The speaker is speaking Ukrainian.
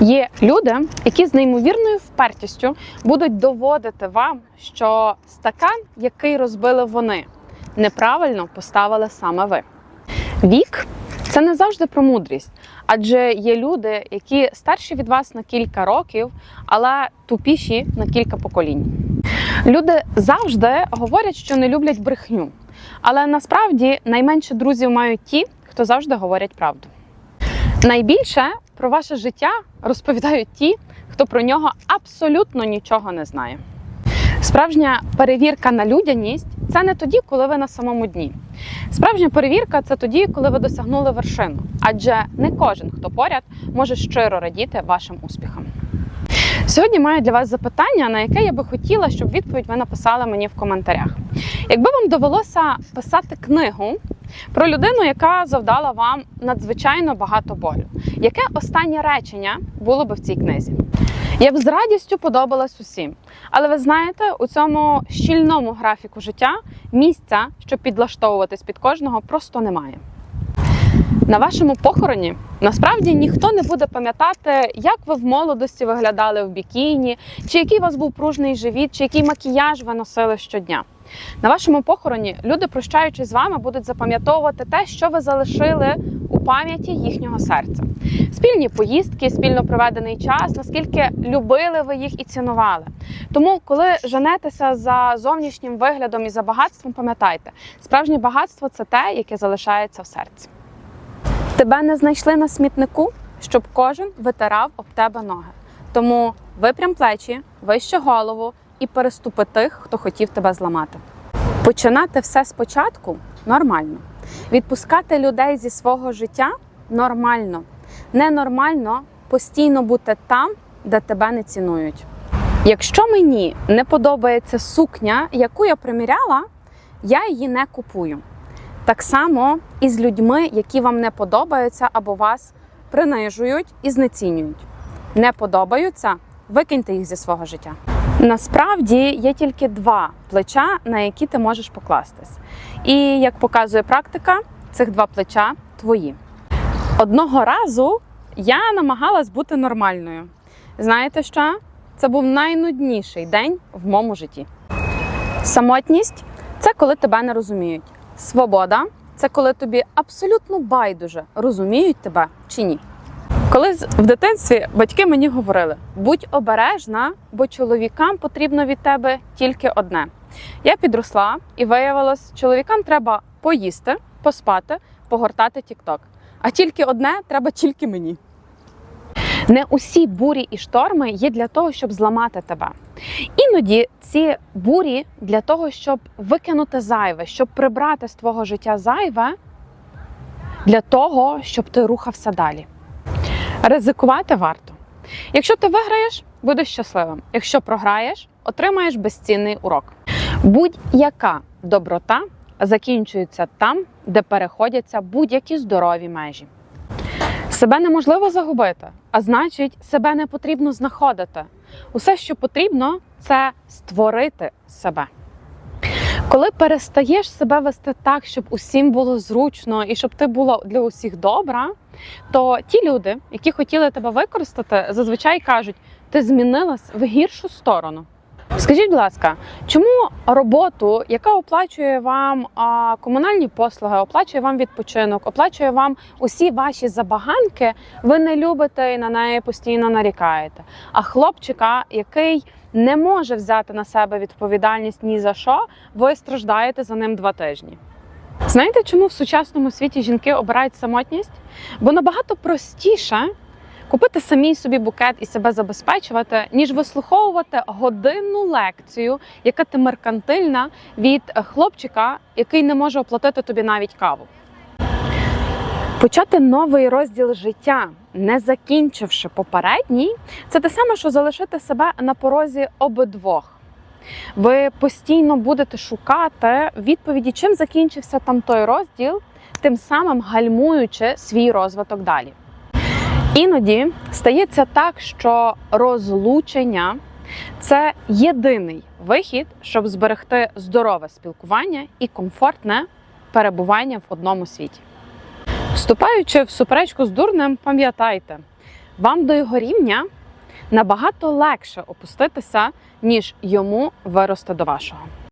Є люди, які з неймовірною впертістю будуть доводити вам, що стакан, який розбили вони, неправильно поставили саме ви. Вік це не завжди про мудрість, адже є люди, які старші від вас на кілька років, але тупіші на кілька поколінь. Люди завжди говорять, що не люблять брехню, але насправді найменше друзів мають ті, хто завжди говорять правду. Найбільше про ваше життя розповідають ті, хто про нього абсолютно нічого не знає. Справжня перевірка на людяність це не тоді, коли ви на самому дні. Справжня перевірка це тоді, коли ви досягнули вершину, адже не кожен, хто поряд, може щиро радіти вашим успіхам. Сьогодні маю для вас запитання, на яке я би хотіла, щоб відповідь ви написали мені в коментарях. Якби вам довелося писати книгу про людину, яка завдала вам надзвичайно багато болю, яке останнє речення було би в цій книзі? Я б з радістю подобалась усім. Але ви знаєте, у цьому щільному графіку життя місця, щоб підлаштовуватись під кожного, просто немає. На вашому похороні насправді ніхто не буде пам'ятати, як ви в молодості виглядали в бікіні, чи який у вас був пружний живіт, чи який макіяж ви носили щодня. На вашому похороні люди, прощаючись з вами, будуть запам'ятовувати те, що ви залишили у пам'яті їхнього серця. Спільні поїздки, спільно проведений час, наскільки любили ви їх і цінували. Тому, коли женетеся за зовнішнім виглядом і за багатством, пам'ятайте, справжнє багатство це те, яке залишається в серці. Тебе не знайшли на смітнику, щоб кожен витирав об тебе ноги. Тому випрям плечі, вище голову і переступи тих, хто хотів тебе зламати. Починати все спочатку нормально. Відпускати людей зі свого життя нормально. Ненормально постійно бути там, де тебе не цінують. Якщо мені не подобається сукня, яку я приміряла, я її не купую. Так само і з людьми, які вам не подобаються або вас принижують і знецінюють. Не подобаються, викиньте їх зі свого життя. Насправді є тільки два плеча, на які ти можеш покластись. І як показує практика, цих два плеча твої. Одного разу я намагалась бути нормальною. Знаєте що? Це був найнудніший день в моєму житті. Самотність це коли тебе не розуміють. Свобода це коли тобі абсолютно байдуже розуміють тебе чи ні. Колись в дитинстві батьки мені говорили: будь обережна, бо чоловікам потрібно від тебе тільки одне. Я підросла і виявилось, чоловікам треба поїсти, поспати, погортати тік-ток. А тільки одне треба тільки мені. Не усі бурі і шторми є для того, щоб зламати тебе. Іноді ці бурі для того, щоб викинути зайве, щоб прибрати з твого життя зайве, для того, щоб ти рухався далі. Ризикувати варто. Якщо ти виграєш, будеш щасливим. Якщо програєш, отримаєш безцінний урок. Будь-яка доброта закінчується там, де переходяться будь-які здорові межі. Себе неможливо загубити, а значить, себе не потрібно знаходити. Усе, що потрібно, це створити себе. Коли перестаєш себе вести так, щоб усім було зручно і щоб ти була для усіх добра, то ті люди, які хотіли тебе використати, зазвичай кажуть, ти змінилась в гіршу сторону. Скажіть, будь ласка, чому роботу, яка оплачує вам а, комунальні послуги, оплачує вам відпочинок, оплачує вам усі ваші забаганки, ви не любите і на неї постійно нарікаєте? А хлопчика, який не може взяти на себе відповідальність ні за що, ви страждаєте за ним два тижні. Знаєте, чому в сучасному світі жінки обирають самотність? Бо набагато простіше купити самій собі букет і себе забезпечувати, ніж вислуховувати годинну лекцію, яка ти меркантильна від хлопчика, який не може оплатити тобі навіть каву. Почати новий розділ життя, не закінчивши попередній, це те саме, що залишити себе на порозі обидвох. Ви постійно будете шукати відповіді, чим закінчився там той розділ, тим самим гальмуючи свій розвиток далі. Іноді стається так, що розлучення це єдиний вихід, щоб зберегти здорове спілкування і комфортне перебування в одному світі. Вступаючи в суперечку з дурнем, пам'ятайте, Вам до його рівня набагато легше опуститися, ніж йому вирости до вашого.